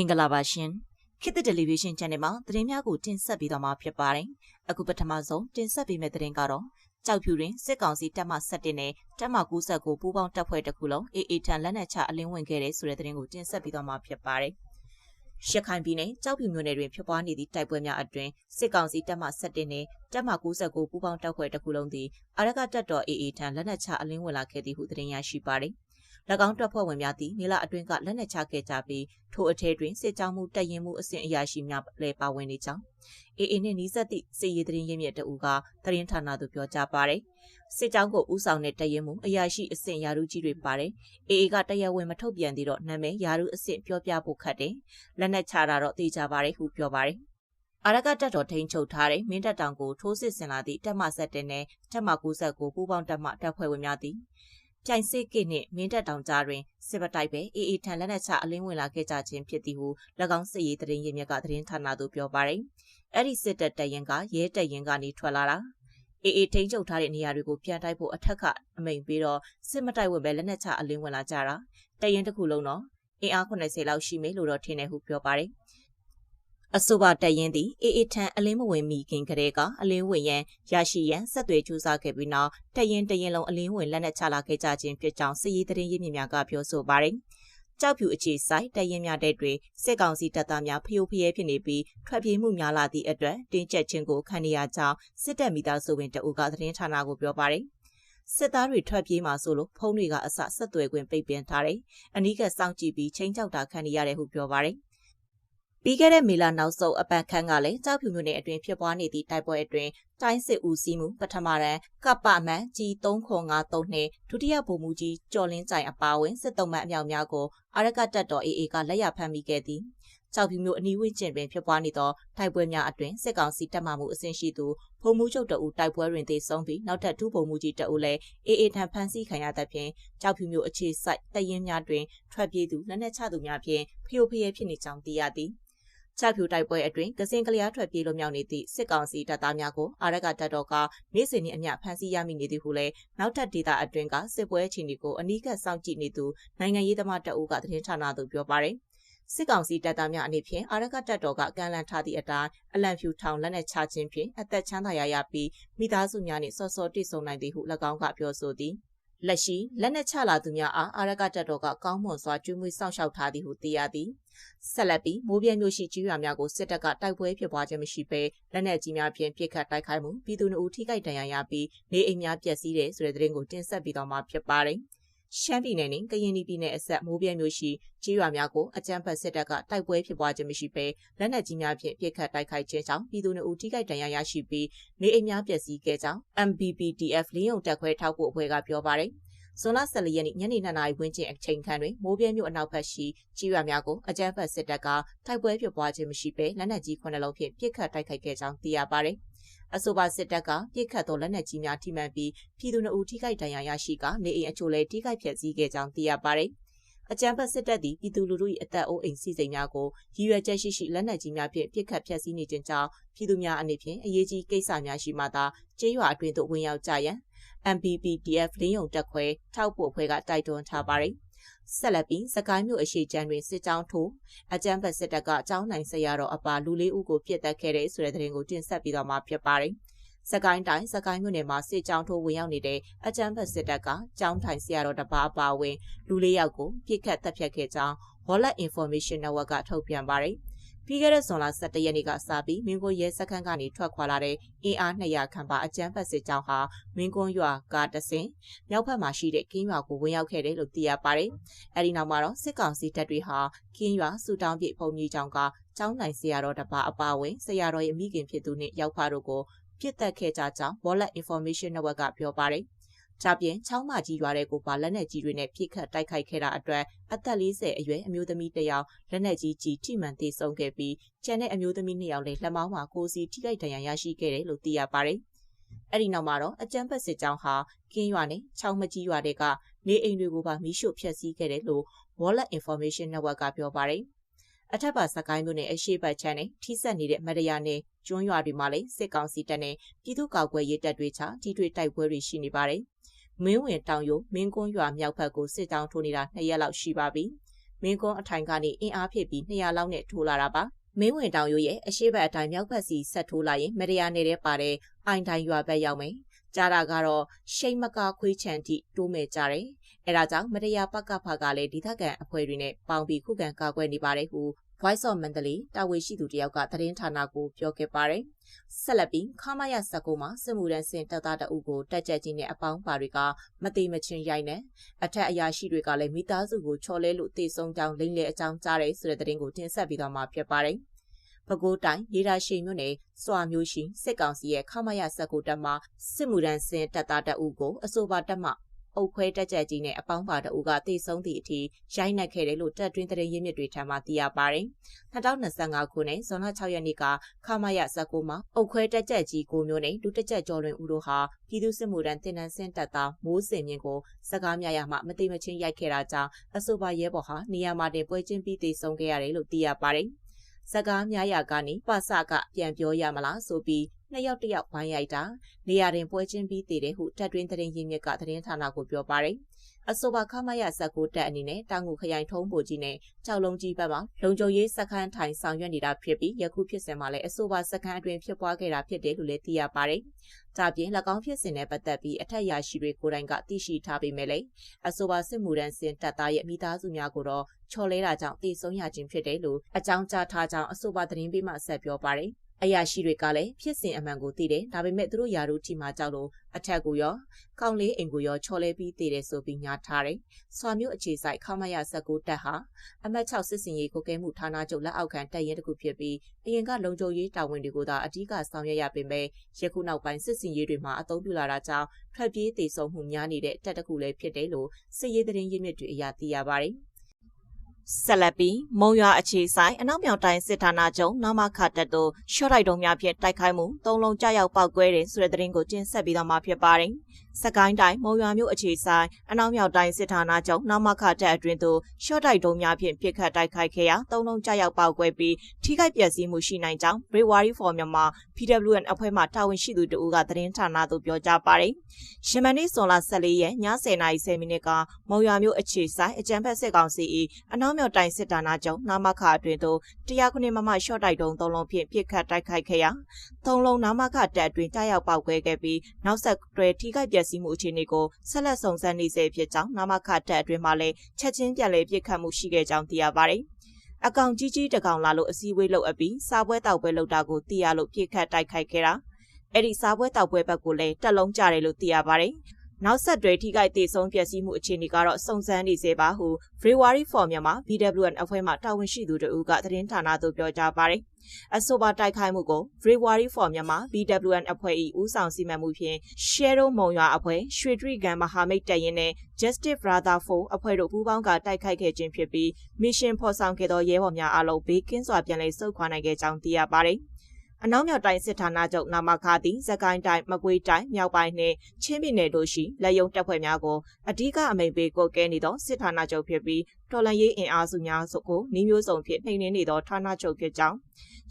င်္ဂလာပါရှင်ခေတ်သစ်တယ်လီဗီရှင်း channel မှာသတင်းများကိုတင်ဆက်ပေးသွားမှာဖြစ်ပါတယ်အခုပထမဆုံးတင်ဆက်ပေးမယ့်သတင်းကတော့ကြောက်ဖြူတွင်စစ်ကောင်စီတပ်မ17နဲ့တပ်မ99ပူးပေါင်းတပ်ဖွဲ့တစ်ခုလုံးအေအေထန်လက်နက်ချအလင်းဝင်ခဲ့တဲ့ဆိုတဲ့သတင်းကိုတင်ဆက်ပေးသွားမှာဖြစ်ပါတယ်ရခိုင်ပြည်နယ်ကြောက်ဖြူမြို့နယ်တွင်ဖြစ်ပွားနေသည့်တိုက်ပွဲများအတွင်စစ်ကောင်စီတပ်မ17နဲ့တပ်မ99ပူးပေါင်းတပ်ဖွဲ့တစ်ခုလုံးသည်အရကတပ်တော်အေအေထန်လက်နက်ချအလင်းဝင်လာခဲ့သည်ဟုသတင်းရရှိပါတယ်။၎ င်းတပ်ဖွဲ့ဝင်များသည်နေလအတွင်းကလက်နက်ချခဲ့ကြပြီးထိုအထည်တွင်စစ်ကြောင်းမှုတပ်ရင်မှုအဆင့်အရာရှိများလည်းပါဝင်နေကြောင်းအေအေနှင့်နီးစပ်သည့်စစ်ရေးသတင်းရင်းမြစ်တအူကသတင်းဌာနသို့ပြောကြားပါတယ်စစ်ကြောင်းကိုဥဆောင်တဲ့တပ်ရင်မှုအရာရှိအဆင့်ယာရုကြီးတွေပါတယ်အေအေကတရားဝင်မထုတ်ပြန်သေးတော့နာမည်ယာရုအဆင့်ပြောပြဖို့ခတ်တယ်လက်နက်ချတာတော့သိကြပါတယ်ဟုပြောပါတယ်အာရကတပ်တော်ထိန်ချုပ်ထားတဲ့မင်းတပ်တောင်ကိုထိုးစစ်ဆင်လာသည့်တပ်မဆက်တဲ့နဲ့တပ်မ99ပူးပေါင်းတပ်မတပ်ဖွဲ့ဝင်များသည် ပြိုင်စစ်ကိနှင့်မင်းတပ်တောင်ကြားတွင်စစ်ပတိုက်ပဲအေအေထန်လက်နက်ချအလင်းဝင်လာခဲ့ကြခြင်းဖြစ်သည်ဟု၎င်းစစ်ရေးသတင်းရင်းမြစ်ကသတင်းဌာနသို့ပြောပါရယ်အဲ့ဒီစစ်တပ်တရင်ကရဲတရင်ကနေထွက်လာတာအေအေထိန်းချုပ်ထားတဲ့နေရာတွေကိုပြန်တိုက်ဖို့အထက်ကအမိန်ပြီးတော့စစ်မတိုက်ဝတ်ပဲလက်နက်ချအလင်းဝင်လာကြတာတရင်တစ်ခုလုံးတော့အင်အား80လောက်ရှိမယ်လို့တော့ထင်တယ်ဟုပြောပါတယ် အဆိုပါတက်ရင်သည်အေအေထန်အလင်းမဝင်မီခင်ကလေးကအလင်းဝင်ရန်ရရှိရန်ဆက်သွယ်ကြိုးစားခဲ့ပြီးနောက်တက်ရင်တရင်လုံးအလင်းဝင်လက်နက်ချလာခဲ့ကြခြင်းဖြစ်ကြောင်းစစ်ရေးသတင်းရင်းမြစ်များကပြောဆိုပါတယ်။ကြောက်ဖြူအခြေဆိုင်တရင်များတဲ့တွေစစ်ကောင်စီတပ်သားများဖျို့ဖျဲဖြစ်နေပြီးထွက်ပြေးမှုများလာသည့်အတွက်တင်းကျပ်ခြင်းကိုခံနေရကြောင်းစစ်တပ်မိသားစုဝင်တအုပ်ကသတင်းဌာနကိုပြောပါတယ်။စစ်သားတွေထွက်ပြေးမှာဆိုလို့ဖုန်းတွေကအစဆက်သွယ်ခွင့်ပိတ်ပင်ထားတယ်။အနီးကစောင့်ကြည့်ပြီးချင်းချောက်တာခံနေရတယ်ဟုပြောပါတယ်။ ပြီးခဲ့တဲ့မေလနောက်ဆုံးအပန်ခန်းကလည်းကြောက်ဖြူမြို့နယ်အတွင်းဖြစ်ပွားနေသည့်တိုက်ပွဲအတွင်းတိုင်းစစ်ဦးစီးမှုပထမရန်ကပ္ပမန်ကြီး3953နှင့်ဒုတိယဗိုလ်မှူးကြီးကျော်လင်းကြိုင်အပါအဝင်စစ်တုံးမှန်အမြောက်များကိုအာရကတပ်တော် AA ကလက်ရဖမ်းမိခဲ့သည်ကြောက်ဖြူမြို့အနီးဝန်းကျင်တွင်ဖြစ်ပွားနေသောတိုက်ပွဲများအတွင်စစ်ကောင်စီတပ်မှမှုအဆင့်ရှိသူဖုံမှုချုပ်တအူတိုက်ပွဲတွင်သေဆုံးပြီးနောက်ထပ်ဒုဗိုလ်မှူးကြီးတအူလည်းအေအေထံဖမ်းဆီးခံရသဖြင့်ကြောက်ဖြူမြို့အခြေစိုက်တရင်များတွင်ထွက်ပြေးသူလက်နက်ချသူများဖြင့်ဖျို့ဖျဲဖြစ်နေကြောင်းသိရသည်။ ချဖြူတိုက်ပွဲအတွင်းကစင်ကလျားထွက်ပြေးလွန်မြောက်နေသည့်စစ်ကောင်စီတပ်သားများကိုအာရကတပ်တော်ကနေ့စဉ်နေ့အမျှဖမ်းဆီးရမိနေသည်ဟုလည်းနောက်ထပ်ဒေသအတွင်းကစစ်ပွဲအခြေအနေကိုအနီးကပ်စောင့်ကြည့်နေသူနိုင်ငံရေးသမားတအုပ်ကသတင်းဌာနသို့ပြောပါရယ်စစ်ကောင်စီတပ်သားများအနေဖြင့်အာရကတပ်တော်ကကန်လန်ထားသည့်အတိုင်းအလံဖြူထောင်လက်နက်ချခြင်းဖြင့်အသက်ချမ်းသာရရပြီးမိသားစုများနှင့်စောစောတိဆုံနိုင်သည်ဟု၎င်းကပြောဆိုသည်လက်ရှိလက်နက်ချလာသူများအားအာရကတပ်တော်ကကောင်းမွန်စွာကျွေးမွေးစောင့်ရှောက်ထားသည်ဟုသိရသည်ဆက်လက်ပြီးမိုးပြဲမျိုးရှိကြီးရွာများကိုစစ်တပ်ကတိုက်ပွဲဖြစ်ပွားခြင်းမရှိဘဲလက်နက်ကြီးများဖြင့်ပစ်ခတ်တိုက်ခိုက်မှုပြည်သူ့အထိခိုက်ဒဏ်ရာရပြီးနေအိမ်များပျက်စီးတဲ့ဆိုတဲ့သတင်းကိုတင်ဆက်ပြီးတော့မှဖြစ်ပါတယ်ရှမ်းပြည်နယ်နဲ့ကရင်ပြည်နယ်အဆက်မိုးပြဲမျိုးရှိကြီးရွာများကိုအကြမ်းဖက်စစ်တပ်ကတိုက်ပွဲဖြစ်ပွားခြင်းမရှိဘဲလက်နက်ကြီးများဖြင့်ပစ်ခတ်တိုက်ခိုက်ခြင်းကြောင့်ပြည်သူ့အထိခိုက်ဒဏ်ရာရရှိပြီးနေအိမ်များပျက်စီးခဲ့ကြောင်း MBPDF လင်းယုံတပ်ခွဲထောက်ပို့အဖွဲ့ကပြောပါတယ်။ ဇွန်လ14ရက်နေ့ညနေ2နာရီဝန်းကျင်အချိန်ခန့်တွင်မိုးပြဲမြို့အနောက်ဘက်ရှိကြီးရွာများကိုအကြမ်းဖက်စစ်တပ်ကတိုက်ပွဲဖြစ်ပွားခြင်းမရှိဘဲလက်နက်ကြီး9လုံးဖြင့်ပစ်ခတ်တိုက်ခိုက်ခဲ့ကြောင်းသိရပါတယ်။အဆိုပါစစ်တပ်ကပြစ်ခတ်သောလက်နက်ကြီးများထိမှန်ပြီးပြည်သူ့အုပ်ထိခိုက်ဒဏ်ရာရရှိကနေအိမ်အချို့လည်းထိခိုက်ဖျက်ဆီးခဲ့ကြောင်းသိရပါတယ်။အကြံဖတ်စစ်တပ်သည်ပြည်သူလူထု၏အသက်အိုးအိမ်စီစဉ်များကိုရည်ရွယ်ချက်ရှိရှိလက်နက်ကြီးများဖြင့်ပစ်ခတ်ဖျက်ဆီးနေခြင်းကြောင့်ပြည်သူများအနေဖြင့်အရေးကြီးကိစ္စများရှိမှသာကျေးရွာအတွင်းသို့ဝင်ရောက်ကြရန် MPPDF လင်းယုံတက်ခွဲထောက်ပို့အဖွဲ့ကတိုက်တွန်းထားပါတယ်။ဆက်လက်ပြီးစကိုင်းမြို့အရှိချမ်းတွင်စစ်ကြောင်းထိုးအကြမ်းဖက်စစ်တပ်ကအကြောင်းနိုင်ဆရာတော်အပါလူလေးဦးကိုပြစ်တက်ခဲ့တဲ့ဆိုတဲ့သတင်းကိုတင်ဆက်ပြီးတော့မှဖြစ်ပါတယ်။စကိုင်းတိုင်းစကိုင်းမြို့နယ်မှာစစ်ကြောင်းထိုးဝင်ရောက်နေတဲ့အကြမ်းဖက်စစ်တပ်ကကြောင်းထိုင်ဆရာတော်တပါးအပါဝင်လူလေးယောက်ကိုပြစ်ခတ်တပ်ဖြတ်ခဲ့ကြောင်း Wallet Information Network ကထုတ်ပြန်ပါတယ်။ ပြီးခဲ့တဲ့ဇွန်လ17ရက်နေ့ကစပြီးမင်းကွန်းရဲစခန်းကနေထွက်ခွာလာတဲ့အင်အား200ခန့်ပါအကြမ်းဖက်စစ်ကြောင်းဟာမင်းကွန်းရွာကတဆင်မြောက်ဘက်မှာရှိတဲ့ကင်းရွာကိုဝင်ရောက်ခဲ့တယ်လို့သိရပါတယ်။အဲဒီနောက်မှာတော့စစ်ကောင်စီတပ်တွေဟာကင်းရွာစူတောင်းပြဖုံကြီးကျောင်းကကျောင်းနိုင်ဆရာတော်တပါအပါဝင်ဆရာတော်ရဲ့မိခင်ဖြစ်သူနှင့်ရောက်ဖားတို့ကိုပြစ်တက်ခဲ့ကြကြောင်း Wallet Information Network ကပြောပါတယ်။။ ဒါပြင်ချောင်းမကြီးရွာတဲ့ကိုပါလက်နက်ကြီးတွေနဲ့ပြစ်ခတ်တိုက်ခိုက်ခဲ့တာအတွက်အသက်40အရွယ်အမျိုးသမီးတစ်ယောက်လက်နက်ကြီးကြီးထိမှန်သေဆုံးခဲ့ပြီးကျန်တဲ့အမျိုးသမီးနှစ်ယောက်လည်းလက်မောင်းမှာကိုစီထိခိုက်ဒဏ်ရာရရှိခဲ့တယ်လို့သိရပါတယ်။အဲ့ဒီနောက်မှာတော့အကြမ်းဖက်စစ်ကြောင်းဟာကင်းရွာနဲ့ချောင်းမကြီးရွာတွေကနေအိမ်တွေကိုပါမီးရှို့ဖျက်ဆီးခဲ့တယ်လို့ Wallet Information Network ကပြောပါတယ်။အထက်ပါစကိုင်းမြို့နယ်အရှိတ်ချမ်းနဲ့ထိစပ်နေတဲ့မရယာနယ်ကျွန်းရွာတွေမှာလည်းစစ်ကောင်စီတပ်နဲ့ပြည်သူ့ကာကွယ်ရေးတပ်တွေချထိတွေ့တိုက်ပွဲတွေရှိနေပါတယ်။ မင်းဝင်တောင်ယိုမင်းကွန်းရွာမြောက်ဘက်ကိုစစ်တောင်းထိုးနေတာနှစ်ရက်လောက်ရှိပါပြီမင်းကွန်းအထိုင်ကနေအင်အားဖြည့်ပြီး200လောက်နဲ့ထိုးလာတာပါမင်းဝင်တောင်ရိုးရဲ့အရှိတ်အတိုင်းမြောက်ဘက်စီဆက်ထိုးလာရင်မရယာနေတဲ့ပါတဲ့အိုင်တိုင်းရွာဘက်ရောက်မယ်ကြားတာကတော့ရှိတ်မကာခွေးချန်တိတိုးမဲ့ကြတယ်အဲဒါကြောင့်မရယာပကဖကလည်းဒီထက်ကန်အဖွဲ့တွေနဲ့ပေါင်းပြီးခုခံကာကွယ်နေပါတယ်ဟု Voice of Mandalay တာဝန်ရှိသူတယောက်ကသတင်းဌာနကိုပြောခဲ့ပါတယ်။ဆက်လက်ပြီးခမာယဇက်ကိုမှာစစ်မှုရန်စင်တပ်သားတအုပ်ကိုတက်ကြကြီးနဲ့အပေါင်းပါတွေကမတိမချင်းရိုက်နေအထက်အရာရှိတွေကလည်းမိသားစုကိုချော်လဲလို့တေဆုံးကြောင်းလိမ့်လေအကြောင်းကြားတယ်ဆိုတဲ့သတင်းကိုတင်ဆက်ပြီးတော့မှဖြစ်ပါတယ်။ပဲခူးတိုင်းရေဒါရှိမြို့နယ်စွာမျိုးရှိစစ်ကောင်စီရဲ့ခမရဆက်ကိုတက်မှာစစ်မှုရန်စင်တပ်သားတအုပ်ကိုအဆိုပါတက်မှ အုပ်ခွဲတက်ကြကြီးနဲ့အပေါင်းပါတအုပ်ကတေဆုံးသည့်အထိရိုက်နှက်ခဲ့တယ်လို့တပ်တွင်းသတင်းရင်းမြစ်တွေထံမှသိရပါတယ်။2025ခုနှစ်ဇွန်လ6ရက်နေ့ကခမရဇက်ကိုမှာအုပ်ခွဲတက်ကြကြီးကိုမျိုးနဲ့ဒုတက်ကြကျော်လွင်ဦးတို့ဟာပြည်သူ့စစ်မှုထမ်းတင်နန်းစင်တပ်သားမိုးစင်မြင့်ကိုစကားများရမှမတိမချင်းရိုက်ခဲ့တာကြောင့်အဆိုပါရဲဘော်ဟာနေရာမှာတင်ပွဲချင်းပြီးတေဆုံးခဲ့ရတယ်လို့သိရပါတယ်။စကားများရာကနေပစကပြန်ပြောရမလားဆိုပြီး နှစ်ယောက်တယောက်ဝိုင်းရိုက်တာနေရာတင်ပွဲချင်းပြီးတည်တယ်ဟုတက်တွင်းသတင်းရင်းမြစ်ကသတင်းဌာနကိုပြောပါတယ်အဆိုပါခမရဇက်ကိုတက်အနေနဲ့တောင်ငူခရိုင်ထုံးပိုကြီးနဲ့ကြောက်လုံးကြီးဘက်မှာလုံခြုံရေးစခန်းထိုင်ဆောင်ရွက်နေတာဖြစ်ပြီးယခုဖြစ်စဉ်မှာလည်းအဆိုပါစခန်းအတွင်းဖြစ်ပွားခဲ့တာဖြစ်တယ်လို့လည်းသိရပါတယ်။ဒါပြင်၎င်းဖြစ်စဉ်နဲ့ပတ်သက်ပြီးအထက်ရာရှိတွေကိုယ်တိုင်ကသိရှိထားပေမဲ့လည်းအဆိုပါစစ်မှုထမ်းစင်တပ်သားရဲ့မိသားစုများကိုတော့ချော်လဲတာကြောင့်တည်ဆုံးရခြင်းဖြစ်တယ်လို့အကြောင်းကြားထားကြောင်းအဆိုပါသတင်းပေးမှဆက်ပြောပါတယ်။ အရာရှိတွေကလည်းဖြစ်စဉ်အမှန်ကိုသိတယ်ဒါပေမဲ့သူတို့ယာတို့ထီမှာကြောက်လို့အထက်ကိုရောကောင်းလေးအိမ်ကိုရောချော်လဲပြီးတည်တယ်ဆိုပြီးညာထားတယ်ဆွာမျိုးအခြေဆိုင်ခမရဇက်ကိုတက်ဟာအမတ်6စစ်စင်ရေးကိုကဲမှုဌာနချုပ်လက်အောက်ခံတပ်ရဲတစ်ခုဖြစ်ပြီးအရင်ကလုံခြုံရေးတာဝန်တွေကိုသာအဓိကဆောင်ရွက်ရပေမဲ့ယခုနောက်ပိုင်းစစ်စင်ရေးတွေမှာအသုံးပြုလာတာကြောင့်ထွက်ပြေးတည်ဆုံမှုများနေတဲ့တပ်တစ်ခုလည်းဖြစ်တယ်လို့စစ်ရေးသတင်းရင်းမြစ်တွေအရသိရပါတယ် ဆက်လက်ပြီးမုံရွာအခြေဆိုင်အနောက်မြောက်တိုင်းစစ်ဌာနချုပ်နမခတက်တို့ရှော့တိုက်တုံးများဖြင့်တိုက်ခိုက်မှုသုံးလုံးကြောက်ရောက်ပောက်ကွဲတဲ့ဆိုတဲ့သတင်းကိုတင်ဆက်ပြီးတော့မှဖြစ်ပါတယ်။စကိုင်းတိုင်းမုံရွာမြို့အခြေဆိုင်အနောက်မြောက်တိုင်းစစ်ဌာနချုပ်နမခတက်အတွင်းသို့ရှော့တိုက်တုံးများဖြင့်ပစ်ခတ်တိုက်ခိုက်ခဲ့ရာသုံးလုံးကြောက်ရောက်ပောက်ကွဲပြီးထိခိုက်ပျက်စီးမှုရှိနိုင်ကြောင်း Brewery for Myanmar PWN အဖွဲ့မှတာဝန်ရှိသူတို့ကသတင်းဌာနသို့ပြောကြားပါတယ်။ရှမန်နီဇွန်လ14ရက်ည10:30မိနစ်ကမုံရွာမြို့အခြေဆိုင်အကြံဖက်စစ်ကောင်စီ၏အနောက်မြောက်တိုင်းစစ်ဌာနချုပ်နာမခအတွင်းသို့တရားခုနှစ်မမရှော့တိုက်တုံးသုံးလုံးဖြင့်ပစ်ခတ်တိုက်ခိုက်ခဲ့ရာသုံးလုံးနာမခတက်အတွင်းကြားရောက်ပောက်ကွဲခဲ့ပြီးနောက်ဆက်တွဲထိခိုက်ပျက်စီးမှုအခြေအနေကိုဆက်လက်စုံစမ်းနေစေဖြစ်ကြောင်းနာမခတက်အတွင်းမှာလည်းချက်ချင်းပြန်လည်ပစ်ခတ်မှုရှိခဲ့ကြောင်းသိရပါတယ်။အကောင်ကြီးကြီးတကောင်လာလို့အစည်းအဝေးလုပ်အပ်ပြီးစားပွဲတောက်ပွဲလုပ်တာကိုသိရလို့ပြစ်ခတ်တိုက်ခိုက်ခဲ့တာအဲ့ဒီစားပွဲတောက်ပွဲဘက်ကိုလည်းတက်လုံးကြတယ်လို့သိရပါတယ် နောက်ဆက်တွဲထိခိုက်သေးဆုံးပျက်စီးမှုအခြေအနေကတော့စုံစမ်းနေစေပါဟု February for မြန်မာ BWN အဖွဲ့မှတာဝန်ရှိသူတို့ကသတင်းဌာနသို့ပြောကြားပါတယ်။အဆိုပါတိုက်ခိုက်မှုကို February for မြန်မာ BWN အဖွဲ့၏ဦးဆောင်စီမံမှုဖြင့် Shadow မုံရွာအဖွဲ့ရွှေတရိကန်မဟာမိတ်တပ်ရင်းနဲ့ Justice Brother 4အဖွဲ့တို့ပူးပေါင်းကတိုက်ခိုက်ခဲ့ခြင်းဖြစ်ပြီး mission ဖော်ဆောင်ခဲ့သောရဲဘော်များအားလုံးဘေးကင်းစွာပြန်လည်ဆုတ်ခွာနိုင်ခဲ့ကြောင်းသိရပါတယ်။ အနောက်မြောက်တိုင်းစစ်ဌာနချုပ်နာမခါသည်စကိုင်းတိုင်းမကွေးတိုင်းမြောက်ပိုင်းနှင့်ချင်းပြည်နယ်တို့ရှိလက်ယုံတပ်ဖွဲ့များကိုအ धिक အမိန်ပေးကိုကဲနေသောစစ်ဌာနချုပ်ဖြစ်ပြီးတော်လန်ရေးအင်အားစုများစုကိုနှီးမျိုးစုံဖြင့်နှိမ်နင်းနေသောဌာနချုပ်ဖြစ်ကြောင်း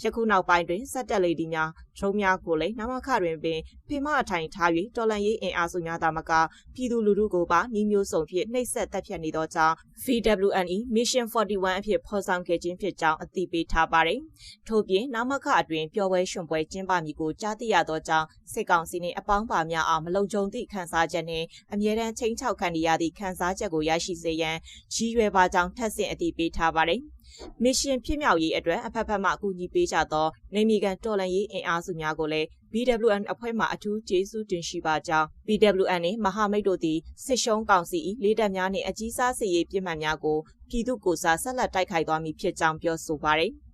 ယခုနောက်ပိုင်းတွင်စက်တက်လေဒီများဒရုန်းများကိုလည်းနမခတွင်ပင်ဖိမအထိုင်ထား၍တော်လန်ရေးအင်အားစုများသာမကပြည်သူလူထုကိုပါနှီးမျိုးစုံဖြင့်နှိပ်စက်တပ်ဖြတ်နေသောကြောင့် VWNE Mission 41အဖြစ်ဖော်ဆောင်ခဲ့ခြင်းဖြစ်ကြောင်းအသိပေးထားပါတယ်။ထို့ပြင်နမခအတွင်ပျော်ပွဲရွှွန်ပွဲကျင်းပမည်ကိုကြားသိရသောကြောင့်စစ်ကောင်စီနှင့်အပေါင်းပါများအားမလုံခြုံသည့်ခန်းစားချက်နှင့်အမြဲတမ်းချိန်ချောက်ခံရသည့်ခန်းစားချက်ကိုရရှိစေရန်ရည်ရွယ်ပါကြောင်းထပ်ဆင့်အသိပေးထားပါတယ်။မစ်ရှင်ဖြစ်မြောက်ရေးအတွက်အဖက်ဖက်မှအကူအညီပေးကြသောနေမီကန်တော်လန်ရေးအင်အားစုများကိုလည်း BWN အဖွဲ့မှအထူးကျေးဇူးတင်ရှိပါကြောင်း BWN နှင့်မဟာမိတ်တို့သည်စစ်ရှုံးကောင်စီ၏လေးတပ်များနှင့်အကြီးစားစစ်ရေးပြစ်မှတ်များကိုပြည်သူ့ကိုစားဆက်လက်တိုက်ခိုက်သွားမည်ဖြစ်ကြောင်းပြောဆိုပါရယ်။